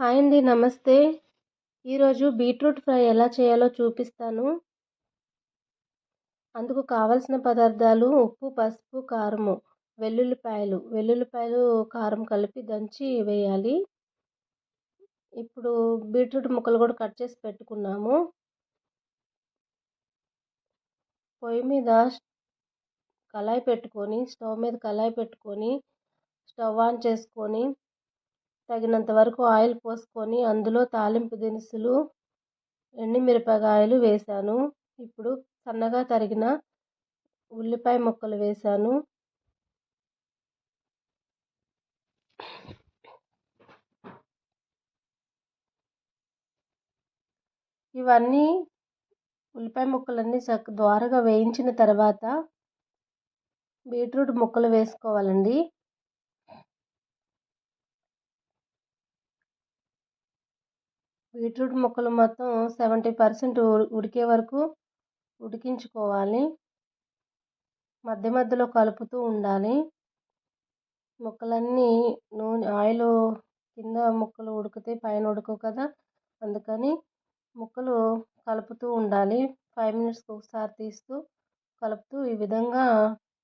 Hi అండి నమస్తే. ఈరోజు బీట్రూట్ ఫ్రై ఎలా చేయాలో చూపిస్తాను. అందుకు కావలసిన పదార్థాలు ఉప్పు పసుపు కారము వెల్లుల్లిపాయలు. వెల్లుల్లిపాయలు కారం కలిపి దంచి వేయాలి. ఇప్పుడు బీట్రూట్ ముక్కలు కూడా కట్ చేసి పెట్టుకున్నాము. పొయ్యి మీద కళాయి పెట్టుకొని స్టవ్ మీద కళాయి పెట్టుకొని స్టవ్ ఆన్ చేసుకొని తగినంత వరకు ఆయిల్ పోసుకొని అందులో తాలింపు దినుసులు ఎండుమిరపకాయలు వేసాను. ఇప్పుడు సన్నగా తరిగిన ఉల్లిపాయ ముక్కలు వేసాను. ఇవన్నీ ఉల్లిపాయ ముక్కలన్నీ చక్క ద్వారగా వేయించిన తర్వాత బీట్రూట్ ముక్కలు వేసుకోవాలండి. బీట్రూట్ ముక్కలు మొత్తం సెవెంటీ పర్సెంట్ ఉడికే వరకు ఉడికించుకోవాలి. మధ్య మధ్యలో కలుపుతూ ఉండాలి. ముక్కలన్నీ నూనె ఆయిల్ కింద ముక్కలు ఉడికితే పైన ఉడకవు కదా. అందుకని ముక్కలు కలుపుతూ ఉండాలి. ఫైవ్ మినిట్స్కి ఒకసారి తీస్తూ కలుపుతూ ఈ విధంగా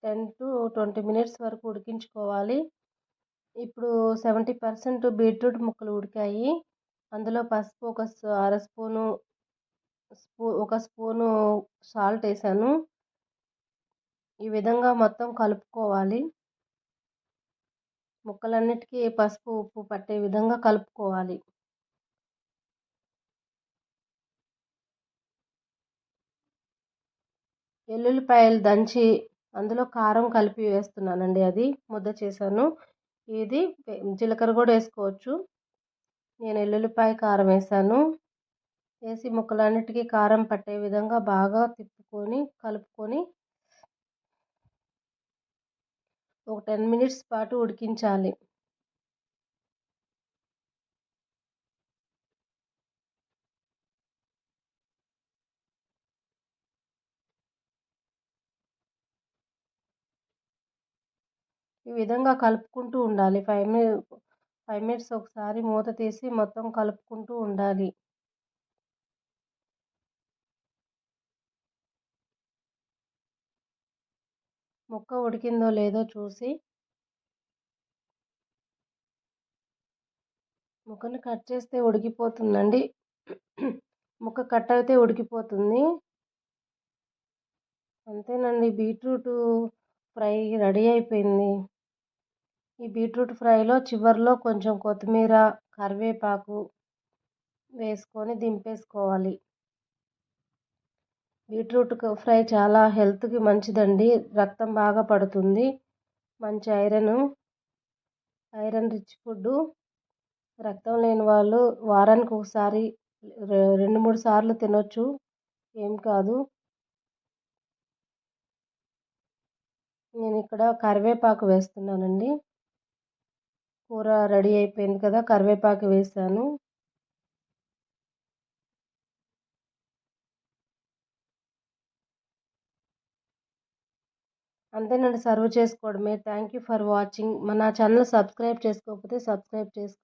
టెన్ టు ట్వంటీ మినిట్స్ వరకు ఉడికించుకోవాలి. ఇప్పుడు సెవెంటీ పర్సెంట్ బీట్రూట్ ముక్కలు ఉడికాయి. అందులో పసుపు ఒక అర స్పూను స్పూ ఒక స్పూను సాల్ట్ వేసాను ఈ విధంగా మొత్తం కలుపుకోవాలి. ముక్కలన్నిటికీ పసుపు ఉప్పు పట్టే విధంగా కలుపుకోవాలి. వెల్లుల్లిపాయలు దంచి అందులో కారం కలిపి వేస్తున్నానండి అది ముద్ద చేశాను. ఇది జీలకర్ర కూడా వేసుకోవచ్చు. నేను ఎల్లుల్లిపాయ కారం వేసాను. వేసి ముక్కలన్నిటికీ కారం పట్టే విధంగా బాగా తిప్పుకొని కలుపుకొని ఒక టెన్ మినిట్స్ పాటు ఉడికించాలి. ఈ విధంగా కలుపుకుంటూ ఉండాలి. ఫైవ్ మినిట్ ఫైవ్ మినిట్స్ ఒకసారి మూత తీసి మొత్తం కలుపుకుంటూ ఉండాలి. ముక్క ఉడికిందో లేదో చూసి ముక్కని కట్ చేస్తే ఉడికిపోతుందండి. ముక్క కట్ అయితే ఉడికిపోతుంది. అంతేనండి బీట్రూట్ ఫ్రై రెడీ అయిపోయింది. ఈ బీట్రూట్ ఫ్రైలో చివరిలో కొంచెం కొత్తిమీర కరివేపాకు వేసుకొని దింపేసుకోవాలి. బీట్రూట్ ఫ్రై చాలా హెల్త్కి మంచిదండి. రక్తం బాగా పడుతుంది. మంచి ఐరన్ ఐరన్ రిచ్ ఫుడ్ రక్తం లేని వాళ్ళు వారానికి ఒకసారి రెండు మూడు సార్లు తినొచ్చు. ఏం కాదు. నేను ఇక్కడ కరివేపాకు వేస్తున్నానండి. కూర రెడీ అయిపోయింది కదా కరివేపాకు వేసాను. అంతేనండి సర్వ్ చేసుకోవడమే. థ్యాంక్ యూ ఫర్ వాచింగ్ మన ఛానల్ సబ్స్క్రైబ్ చేసుకోకపోతే సబ్స్క్రైబ్ చేసుకో